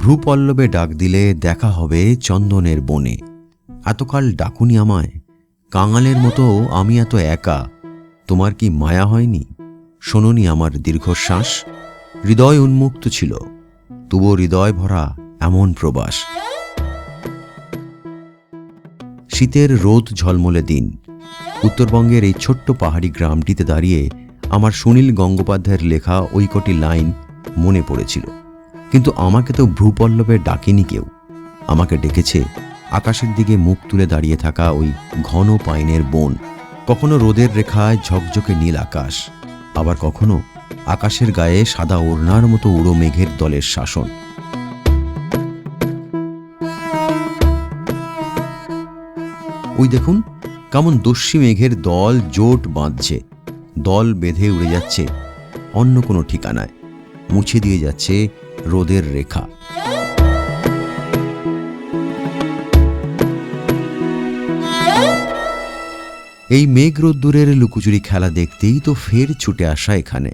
ভ্রুপল্লবে ডাক দিলে দেখা হবে চন্দনের বনে। এতকাল ডাকুনি আমায়, কাঙালের মতো আমি এত একা, তোমার কি মায়া হয়নি? শোনোনি আমার দীর্ঘশ্বাস, হৃদয় উন্মুক্ত ছিল, তবুও হৃদয় ভরা এমন প্রবাস। শীতের রোদ ঝলমলে দিন, উত্তরবঙ্গের এই ছোট্ট পাহাড়ি গ্রামটিতে দাঁড়িয়ে আমার সুনীল গঙ্গোপাধ্যায়ের লেখা ওই কটি লাইন মনে পড়েছিল। কিন্তু আমাকে তো ভ্রুপল্লবে ডাকেনি কেউ। আমাকে ডেকেছে আকাশের দিকে মুখ তুলে দাঁড়িয়ে থাকা ওই ঘন পাইনের বন, কখনো রোদের রেখায় ঝকঝকে নীল আকাশ, আবার কখনো আকাশের গায়ে সাদা ওড়নার মতো উড়ো মেঘের দলের শাসন। ওই দেখুন কেমন দস্যি মেঘের দল জোট বাঁধছে, দল বেঁধে উড়ে যাচ্ছে, অন্য কোনো ঠিকানায়, মুছে দিয়ে যাচ্ছে রোদের রেখা। এই মেঘ রোদ্দুরের লুকোচুরি খেলা দেখতেই তো ফের ছুটে আসা এখানে।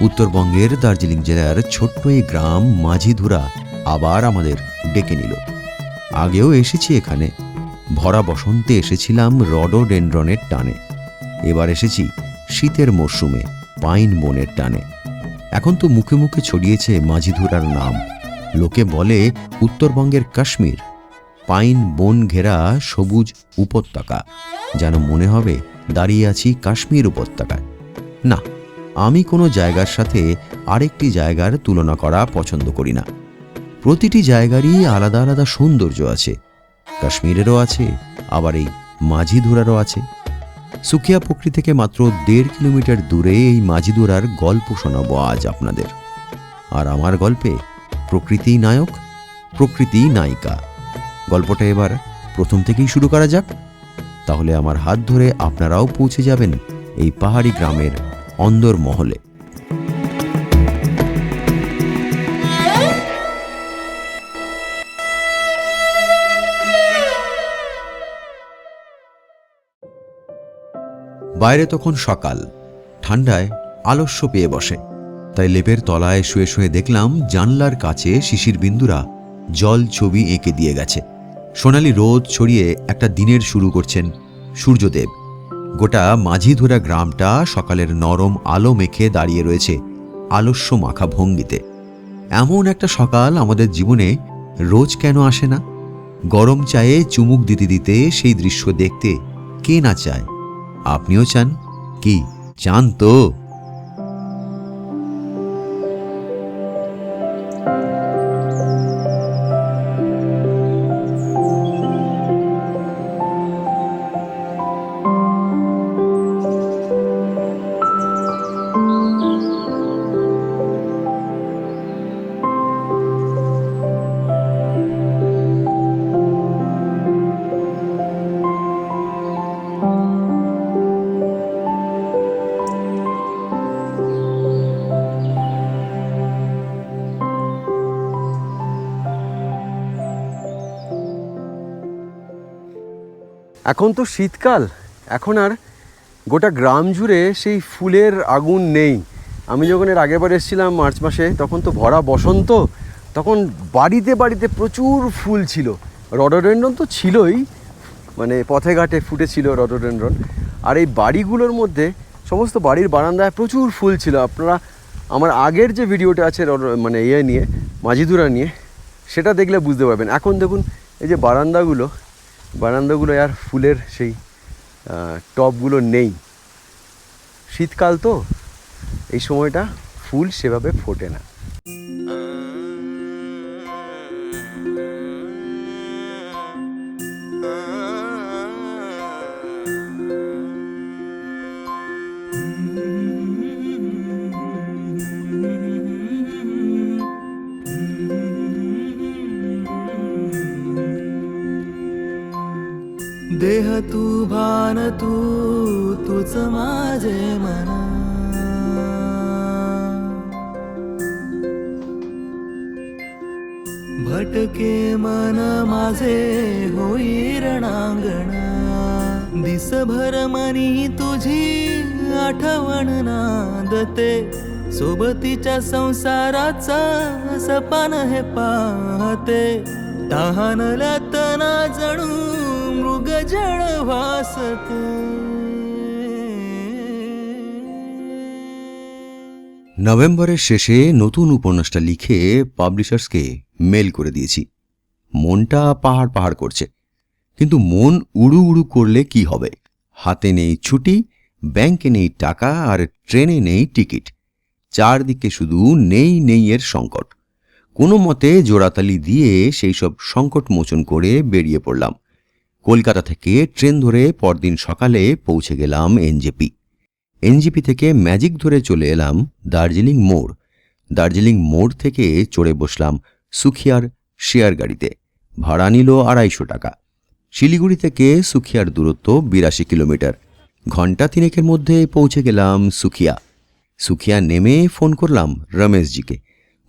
উত্তরবঙ্গের দার্জিলিং জেলার ছোট্ট এই গ্রাম মাঝিধুরা আবার আমাদের ডেকে নিল। আগেও এসেছি এখানে। ভরা বসন্তে এসেছিলাম রডোডেন্ড্রনের টানে। এবার এসেছি শীতের মরশুমে, পাইন বনের টানে। এখন তো মুখে মুখে ছড়িয়েছে মাঝিধুরার নাম। লোকে বলে উত্তরবঙ্গের কাশ্মীর। পাইন, বন ঘেরা সবুজ উপত্যকা। যেন মনে হবে দাঁড়িয়ে আছি কাশ্মীর উপত্যকায়। না, আমি কোনো জায়গার সাথে আরেকটি জায়গার তুলনা করা পছন্দ করি না। প্রতিটি জায়গারই আলাদা আলাদা সৌন্দর্য আছে। কাশ্মীরেরও আছে, আবার এই মাঝিধুরারও আছে। সুকিয়া পুকুরি থেকে মাত্র দেড় কিলোমিটার দূরে এই মাঝিদুরার গল্প শোনাবো আজ আপনাদের। আর আমার গল্পে প্রকৃতি নায়ক, প্রকৃতি নায়িকা। গল্পটা এবার প্রথম থেকেই শুরু করা যাক। তাহলে আমার হাত ধরে আপনারাও পৌঁছে যাবেন এই পাহাড়ি গ্রামের অন্দর মহলে বাইরে তখন সকাল। ঠান্ডায় আলস্য পেয়ে বসে। তাই লেপের তলায় শুয়ে শুয়ে দেখলাম জানলার কাছে শিশির বিন্দুরা জল ছবি এঁকে দিয়ে গেছে। সোনালি রোদ ছড়িয়ে একটা দিনের শুরু করছেন সূর্যদেব। গোটা মাঝিধুরা গ্রামটা সকালের নরম আলো মেখে দাঁড়িয়ে রয়েছে আলস্য মাখা ভঙ্গিতে। এমন একটা সকাল আমাদের জীবনে রোজ কেন আসে না? গরম চায়ে চুমুক দিতে দিতে সেই দৃশ্য দেখতে কে না চায়? আপনিও চান কি চান তো এখন তো শীতকাল, এখন আর গোটা গ্রাম জুড়ে সেই ফুলের আগুন নেই। আমি যখন এর আগের বার এসেছিলাম মার্চ মাসে, তখন তো ভরা বসন্ত, তখন বাড়িতে বাড়িতে প্রচুর ফুল ছিল। রডোডেন্ড্রন তো ছিলই মানে পথে ঘাটে ফুটেছিল রডোডেন্ড্রন। আর এই বাড়িগুলোর মধ্যে, সমস্ত বাড়ির বারান্দায় প্রচুর ফুল ছিল। আপনারা, আমার আগের যে ভিডিওটা আছে মানে ইয়ে নিয়ে, মাঝিদুরা নিয়ে, সেটা দেখলে বুঝতে পারবেন। এখন দেখুন, এই যে বারান্দাগুলো বারান্দাগুলো আর ফুলের সেই টপগুলো নেই। শীতকাল তো এই সময়টা ফুল সেভাবে ফোটে না। तू तूच माझे मन. भटके मन माझे होई रणांगण दिसभर मनी तुझी आठवण नांदते. सोबतीच्या संसाराचा सपान हे पाहते. तहानल्यात ना जणू मृग जळ भासते নভেম্বরের শেষে নতুন উপন্যাসটা লিখে পাবলিশার্সকে মেল করে দিয়েছি মনটা পাহাড় পাহাড় করছে কিন্তু মন উড়ু উড়ু করলে কি হবে হাতে নেই ছুটি ব্যাংকে নেই টাকা আর ট্রেনে নেই টিকিট চারদিকে শুধু নেই নেই এর সংকট কোনো মতে জোড়াতালি দিয়ে সেই সব সংকট মোচন করে বেরিয়ে পড়লাম কলকাতা থেকে ট্রেন ধরে পরদিন সকালে পৌঁছে গেলাম এনজেপি। এনজিপি থেকে ম্যাজিক ধরে চলে এলাম দার্জিলিং মোড়। দার্জিলিং মোড় থেকে চড়ে বসলাম সুখিয়ার শেয়ার গাড়িতে। ভাড়া নিল আড়াইশো টাকা। শিলিগুড়ি থেকে সুখিয়ার দূরত্ব বিরাশি কিলোমিটার। ঘণ্টা তিনেকের মধ্যে পৌঁছে গেলাম সুখিয়া। সুখিয়া নেমে ফোন করলাম রমেশজিকে।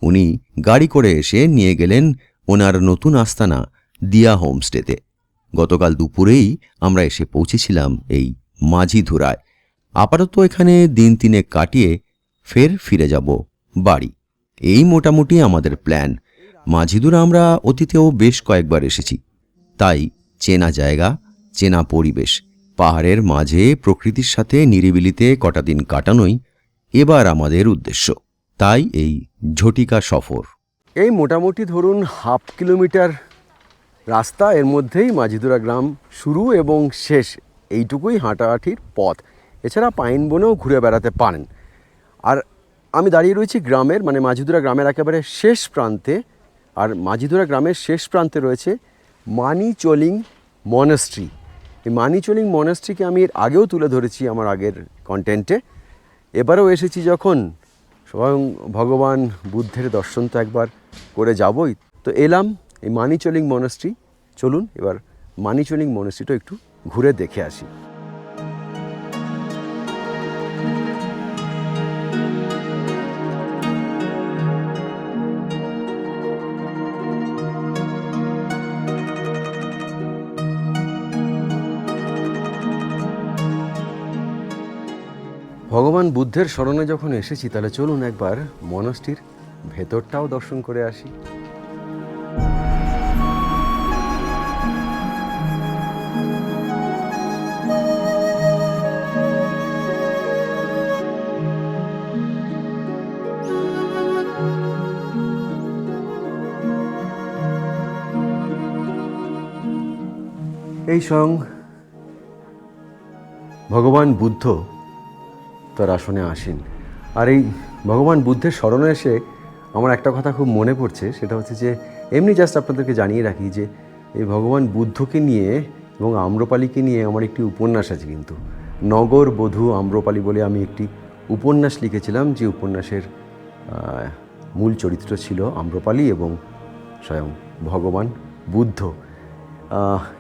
উনি গাড়ি করে এসে নিয়ে গেলেন ওনার নতুন আস্তানা, দিয়া হোমস্টেতে। গতকাল দুপুরেই আমরা এসে পৌঁছেছিলাম এই মাঝিধুরায়। আপাতত এখানে দিন তিনে কাটিয়ে ফের ফিরে যাব বাড়ি। এই মোটামুটি আমাদের প্ল্যান। মাঝিদুরা আমরা অতীতেও বেশ কয়েকবার এসেছি। তাই চেনা জায়গা, চেনা পরিবেশ, পাহাড়ের মাঝে প্রকৃতির সাথে নিরিবিলিতে কটা দিন কাটানোই এবার আমাদের উদ্দেশ্য। তাই এই ঝটিকা সফর। এই মোটামুটি ধরুন হাফ কিলোমিটার রাস্তা এর মধ্যেই মাঝিদুরা গ্রাম শুরু এবং শেষ। এইটুকুই হাঁটাহাঁটির পথ। এছাড়া পাইন বনেও ঘুরে বেড়াতে পারেন। আর আমি দাঁড়িয়ে রয়েছি গ্রামের মানে মাঝিদুরা গ্রামের একেবারে শেষ প্রান্তে। আর মাঝিদুরা গ্রামের শেষ প্রান্তে রয়েছে মানিচলিং মনেস্ট্রি। এই মানিচলিং মনেস্ট্রিকে আমি এর আগেও তুলে ধরেছি আমার আগের কন্টেন্টে এবারেও এসেছি যখন স্বয়ং ভগবান বুদ্ধের দর্শন তো একবার করে যাবই। তো এলাম এই মানিচলিং মনেস্ট্রি, চলুন এবার মানিচলিং মনেস্ট্রিটা একটু ঘুরে দেখে আসি। ভগবান বুদ্ধের স্মরণে যখন এসেছি, তাহলে চলুন একবার মনস্টির ভেতরটাও দর্শন করে আসি। এই সং ভগবান বুদ্ধ তার আসনে আসেন। আর এই ভগবান বুদ্ধের স্মরণে এসে আমার একটা কথা খুব মনে পড়ছে, সেটা হচ্ছে যে এমনি জাস্ট আপনাদেরকে জানিয়ে রাখি যে এই ভগবান বুদ্ধকে নিয়ে এবং আম্রপালিকে নিয়ে আমার একটি উপন্যাস আছে কিন্তু। নগর বধূ আম্রপালি বলে আমি একটি উপন্যাস লিখেছিলাম, যে উপন্যাসের মূল চরিত্র ছিল আম্রপালি এবং স্বয়ং ভগবান বুদ্ধ।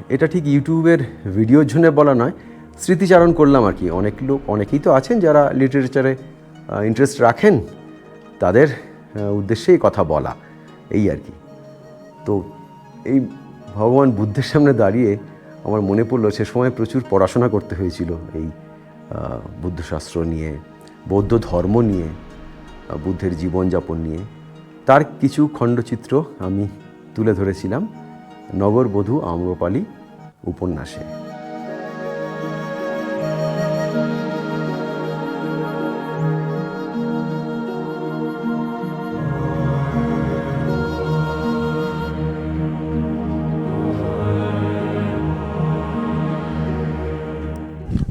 এটা ঠিক ইউটিউবের ভিডিওর জন্য বলা নয় স্মৃতিচারণ করলাম আর কি। অনেক লোক অনেকেই তো আছেন যারা লিটারেচারে ইন্টারেস্ট রাখেন তাদের আহ, উদ্দেশ্যে এই কথা বলা এই আর কি। তো এই ভগবান বুদ্ধের সামনে দাঁড়িয়ে আমার মনে পড়ল সে সময় প্রচুর পড়াশোনা করতে হয়েছিল এই বুদ্ধশাস্ত্র নিয়ে বৌদ্ধ ধর্ম নিয়ে বুদ্ধের জীবনযাপন নিয়ে। তার কিছু খণ্ডচিত্র আমি তুলে ধরেছিলাম। নগরবধূ আম্রপালি উপন্যাসে।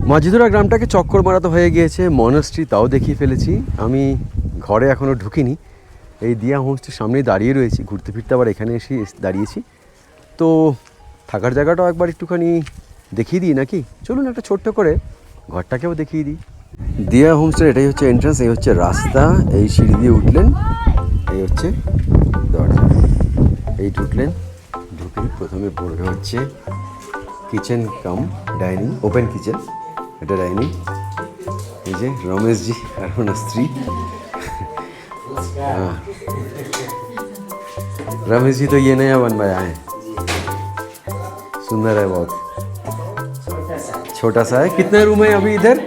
মাঝিধরা গ্রামটাকে চক্কর মারাতে হয়ে গিয়েছে মনস্ট্রি তাও দেখিয়ে ফেলেছি। আমি ঘরে এখনও ঢুকিনি। এই দিয়া হোমস্টের সামনেই দাঁড়িয়ে রয়েছি, ঘুরতে ফিরতে আবার এখানে এস- দাঁড়িয়েছি। তো থাকার জায়গাটাও একবার একটুখানি দেখিয়ে দিই নাকি চলুন একটা ছোট্ট করে ঘরটাকেও দেখিয়ে দিই দিয়া হোমস্টের এটাই হচ্ছে এন্ট্রান্স এই হচ্ছে রাস্তা এই সিঁড়ি দিয়ে উঠলেন এই হচ্ছে দরজা এই ঢুকলেন ঢুকে প্রথমে পড়বে হচ্ছে kitchen cum dining open kitchen এটা ডাইনিং এই যে রমেশজি আর ওনার স্ত্রী हाँ। रमेश जी तो ये नया बनवाया है सुंदर है बहुत छोटा सा है कितने रूम है अभी इधर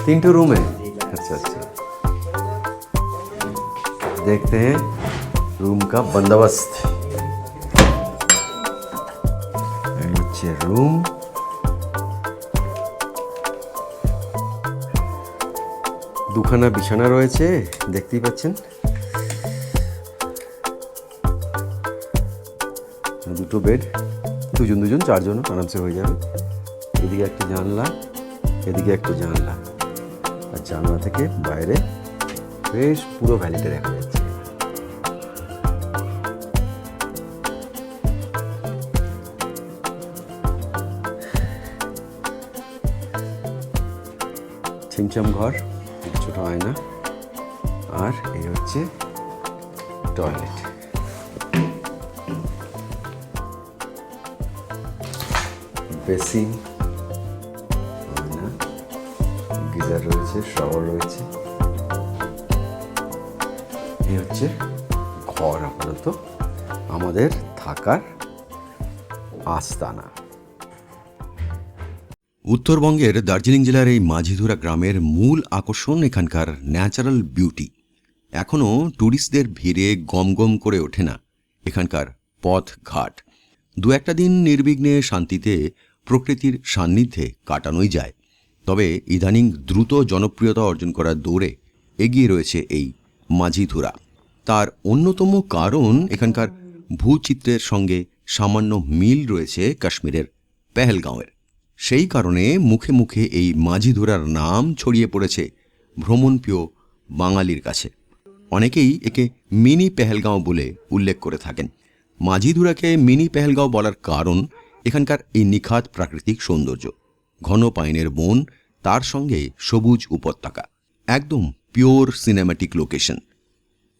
तीन टू रूम है अच्छा अच्छा देखते हैं रूम का बंदोबस्त এই হচ্ছে রুম দুখানা বিছানা রয়েছে দেখতেই পাচ্ছেন দুটো বেড দুজন দুজন, চারজন আরামসে হয়ে যাবে। এদিকে একটা জানলা, এদিকে একটা জানলা। আর জানলা থেকে বাইরে বেশ পুরো ভ্যালিটা দেখা যাচ্ছে। ছিমছাম ঘর, ছোট আয়না। আর এই হচ্ছে টয়লেট বেসিন গিজার রয়েছে শাওয়ার রয়েছে। এই হচ্ছে ঘর আপাতত। আমাদের থাকার আস্তানা। উত্তরবঙ্গের দার্জিলিং জেলার এই মাঝিধুরা গ্রামের মূল আকর্ষণ এখানকার ন্যাচারাল বিউটি এখনও ট্যুরিস্টদের ভিড়ে গমগম করে ওঠে না এখানকার পথ ঘাট দু একটা দিন নির্বিঘ্নে শান্তিতে প্রকৃতির সান্নিধ্যে কাটানোই যায়। তবে ইদানিং দ্রুত জনপ্রিয়তা অর্জন করার দৌড়ে এগিয়ে রয়েছে এই মাঝিধুরা। তার অন্যতম কারণ এখানকার ভূচিত্রের সঙ্গে সামান্য মিল রয়েছে কাশ্মীরের পেহেলগাঁওয়ের। সেই কারণে মুখে মুখে এই মাঝিধুরার নাম ছড়িয়ে পড়েছে ভ্রমণপ্রিয় বাঙালির কাছে। অনেকেই একে মিনি পেহেলগাঁও বলে উল্লেখ করে থাকেন। মাঝিধুরাকে মিনি পেহেলগাঁও বলার কারণ এখানকার এই নিখাত প্রাকৃতিক সৌন্দর্য, ঘন পাইনের বন, তার সঙ্গে সবুজ উপত্যকা, একদম পিওর সিনেম্যাটিক লোকেশন।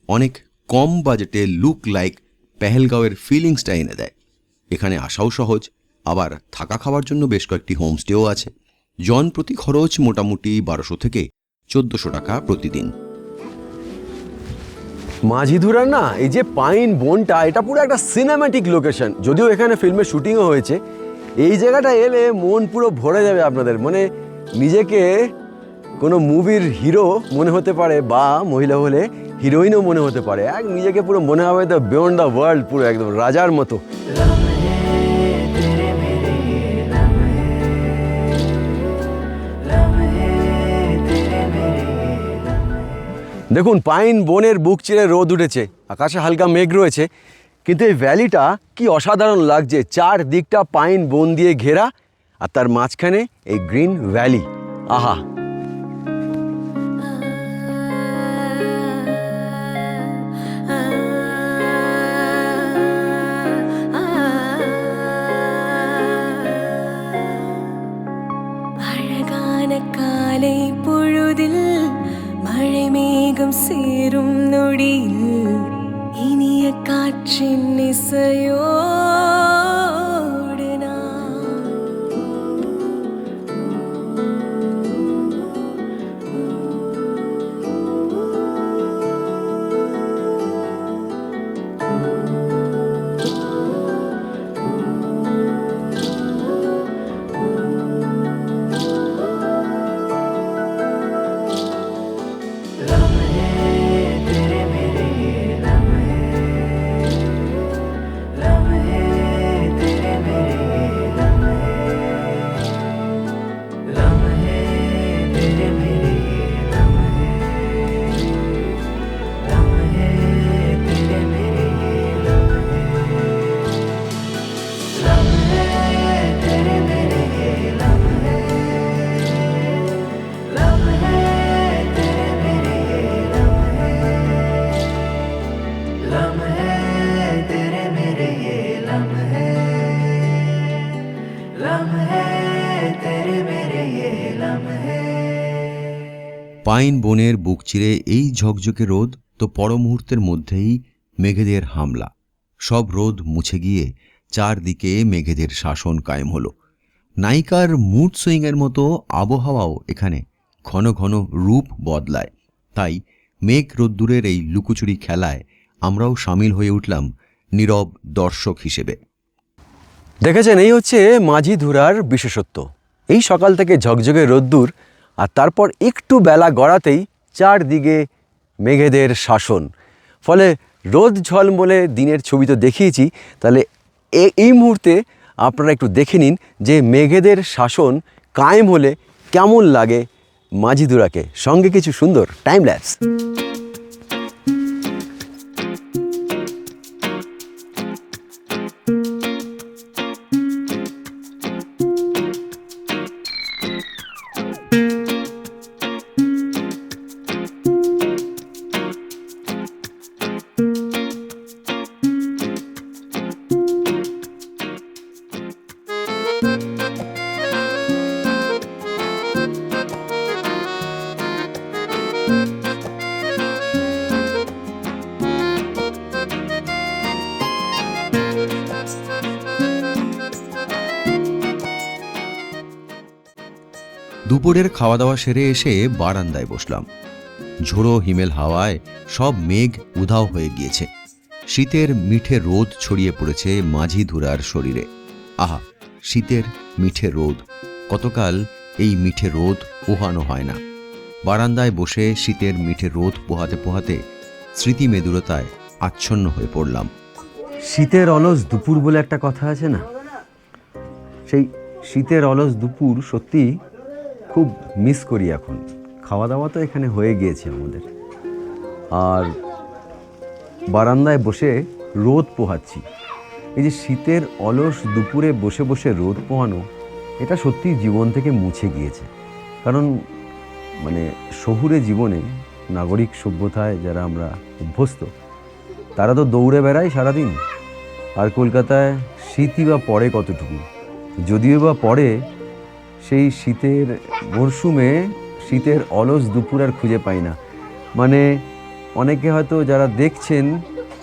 অনেক কম বাজেটে লুক লাইক পেহেলগাঁওয়ের ফিলিংসটা এনে দেয়। এখানে আসাও সহজ, আবার থাকা খাওয়ার জন্য বেশ কয়েকটি হোমস্টেও আছে। জন প্রতি খরচ মোটামুটি বারোশো থেকে চোদ্দশো টাকা প্রতিদিন। মাঝিধুরা না, এই যে পাইন বনটা, এটা পুরো একটা সিনেম্যাটিক লোকেশন যদিও এখানে ফিল্মের শুটিংও হয়েছে, এই জায়গাটা এলে মন পুরো ভরে যাবে আপনাদের। মানে নিজেকে কোনো মুভির হিরো মনে হতে পারে বা মহিলা হলে হিরোইনও মনে হতে পারে। এক নিজেকে পুরো মনে হবে তো বিয়ন্ড দ্য ওয়ার্ল্ড পুরো একদম, রাজার মতো। দেখুন পাইন বনের বুক চিরে রোদ উঠেছে আকাশে হালকা মেঘ রয়েছে কিন্তু এই ভ্যালিটা কি অসাধারণ লাগছে চার দিকটা পাইন বন দিয়ে ঘেরা আর তার মাঝখানে এই গ্রিন ভ্যালি আহা அழகான காலை பொழுதில் மழை மேகம் சேரும் நொடியில் இனிய காற்றின் இசையோ পাইন বনের বুক চিরে এই ঝকঝকে রোদ তো পর মুহূর্তের মধ্যেই মেঘেদের হামলা। সব রোদ মুছে গিয়ে চারদিকে মেঘেদের শাসন কায়েম হলো। নায়িকার মুড সুইংয়ের মতো আবহাওয়াও এখানে ঘন ঘন রূপ বদলায়। তাই মেঘ রোদ্দুরের এই লুকোচুরি খেলায় আমরাও সামিল হয়ে উঠলাম নীরব দর্শক হিসেবে। দেখেছেন, এই হচ্ছে মাঝি ধুরার বিশেষত্ব। এই সকাল থেকে ঝকঝকে রোদ্দুর আর তারপর একটু বেলা গড়াতেই চারদিকে মেঘেদের শাসন। ফলে রোদ ঝলমলে দিনের ছবি তো দেখিয়েছি, তাহলে এই মুহূর্তে আপনারা একটু দেখে নিন যে মেঘেদের শাসন কায়েম হলে কেমন লাগে মাঝিদুরাকে। সঙ্গে কিছু সুন্দর টাইম ল্যাপস দুপুরের খাওয়া দাওয়া সেরে এসে বারান্দায় বসলাম। ঝোড়ো হিমেল হাওয়ায় সব মেঘ উধাও হয়ে গিয়েছে। শীতের মিঠে রোদ ছড়িয়ে পড়েছে মাঝি ধুরার শরীরে। আহা, শীতের মিঠে রোদ। কতকাল এই মিঠে রোদ পোহানো হয় না। বারান্দায় বসে শীতের মিঠে রোদ পোহাতে পোহাতে স্মৃতি মেদুরতায় আচ্ছন্ন হয়ে পড়লাম। শীতের অলস দুপুর বলে একটা কথা আছে না? সেই শীতের অলস দুপুর সত্যি খুব মিস করি এখন। খাওয়া দাওয়া তো এখানে হয়ে গিয়েছে আমাদের। আর বারান্দায় বসে রোদ পোহাচ্ছি। এই যে শীতের অলস দুপুরে বসে বসে রোদ পোহানো, এটা সত্যি জীবন থেকে মুছে গিয়েছে। কারণ মানে শহুরে জীবনে নাগরিক সভ্যতায় যারা আমরা অভ্যস্ত, তারা তো দৌড়ে বেড়ায় সারাদিন। আর কলকাতায় শীতই বা পড়ে কতটুকু? যদিও বা পড়ে সেই শীতের মরশুমে শীতের অলস দুপুর আর খুঁজে পাই না। মানে অনেকে হয়তো যারা দেখছেন,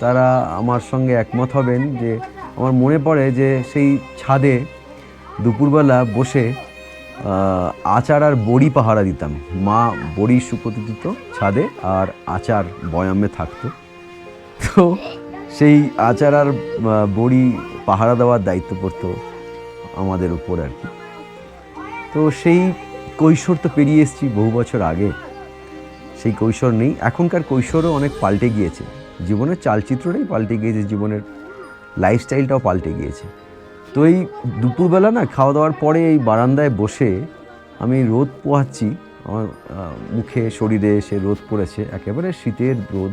তারা আমার সঙ্গে একমত হবেন যে আমার মনে পড়ে যে সেই ছাদে দুপুরবেলা বসে আচার আর বড়ি পাহারা দিতাম। মা বড়ি শুকোতে দিত ছাদে আর আচার বয়ামে থাকতো। তো সেই আচার আর বড়ি পাহারা দেওয়ার দায়িত্ব পড়তো আমাদের উপর আর কি। তো সেই কৈশোর তো পেরিয়ে এসেছি বহু বছর আগে। সেই কৈশোর নেই। এখনকার কৈশোরও অনেক পাল্টে গিয়েছে। জীবনের চালচিত্রটাই পাল্টে গিয়েছে, জীবনের লাইফস্টাইলটাও পাল্টে গিয়েছে। তো এই দুপুরবেলা না খাওয়া দাওয়ার পরে এই বারান্দায় বসে আমি রোদ পোহাচ্ছি। আমার মুখে শরীরে এসে রোদ পড়েছে, একেবারে শীতের রোদ।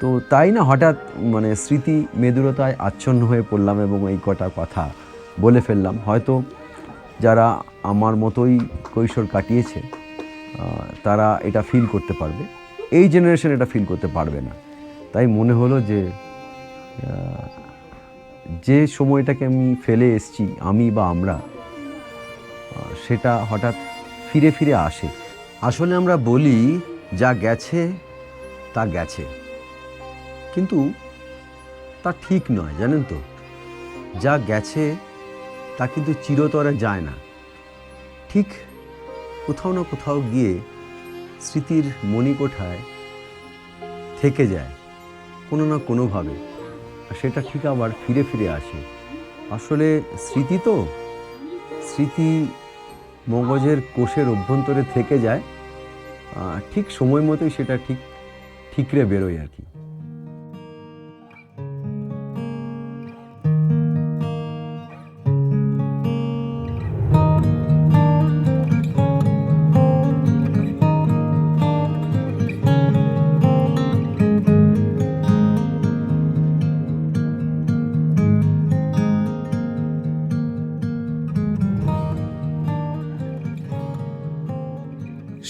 তো তাই না হঠাৎ মানে স্মৃতি মেদুরতায় আচ্ছন্ন হয়ে পড়লাম এবং এই কটা কথা বলে ফেললাম। হয়তো যারা আমার মতোই কৈশোর কাটিয়েছে তারা এটা ফিল করতে পারবে। এই জেনারেশন এটা ফিল করতে পারবে না। তাই মনে হলো যে যে সময়টাকে আমি ফেলে এসছি, আমি বা আমরা সেটা হঠাৎ ফিরে ফিরে আসে। আসলে আমরা বলি, যা গেছে, তা গেছে। কিন্তু তা ঠিক নয়, জানেন তো? যা গেছে, তা কিন্তু চিরতরে যায় না। ঠিক কোথাও না কোথাও গিয়ে স্মৃতির মণিকোঠায় থেকে যায়, কোনো না কোনোভাবে। সেটা ঠিক আবার ফিরে ফিরে আসে। আসলে স্মৃতি তো, স্মৃতি মগজের কোষের অভ্যন্তরে থেকে যায় ঠিক সময় মতোই সেটা ঠিক ঠিকরে বেরোয় আর কি।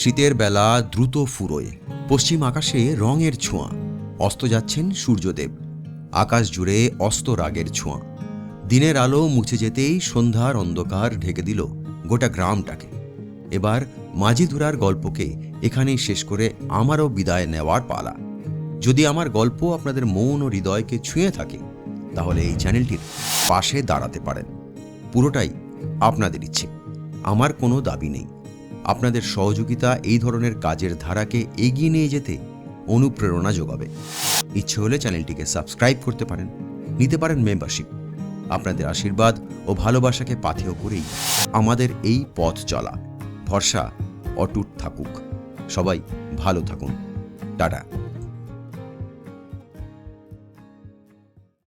শীতের বেলা দ্রুত ফুরোয়। পশ্চিম আকাশে রঙের ছোঁয়া। অস্ত যাচ্ছেন সূর্যদেব। আকাশ জুড়ে অস্ত রাগের ছোঁয়া। দিনের আলো মুছে যেতেই সন্ধ্যার অন্ধকার ঢেকে দিল গোটা গ্রামটাকে। এবার মাঝিধুরার গল্পকে এখানেই শেষ করে আমারও বিদায় নেওয়ার পালা। যদি আমার গল্প আপনাদের মন ও হৃদয়কে ছুঁয়ে থাকে, তাহলে এই চ্যানেলটির পাশে দাঁড়াতে পারেন। পুরোটাই আপনাদের ইচ্ছে। আমার কোনো দাবি নেই। আপনাদের সহযোগিতা এই ধরনের কাজের ধারাকে এগিয়ে নিয়ে যেতে অনুপ্রেরণা যোগাবে। ইচ্ছে হলে চ্যানেলটিকে সাবস্ক্রাইব করতে পারেন, নিতে পারেন মেম্বারশিপ আপনাদের আশীর্বাদ ও ভালোবাসাকে পাথেয় করেই আমাদের এই পথ চলা। ভরসা অটুট থাকুক। সবাই ভালো থাকুন। টাটা।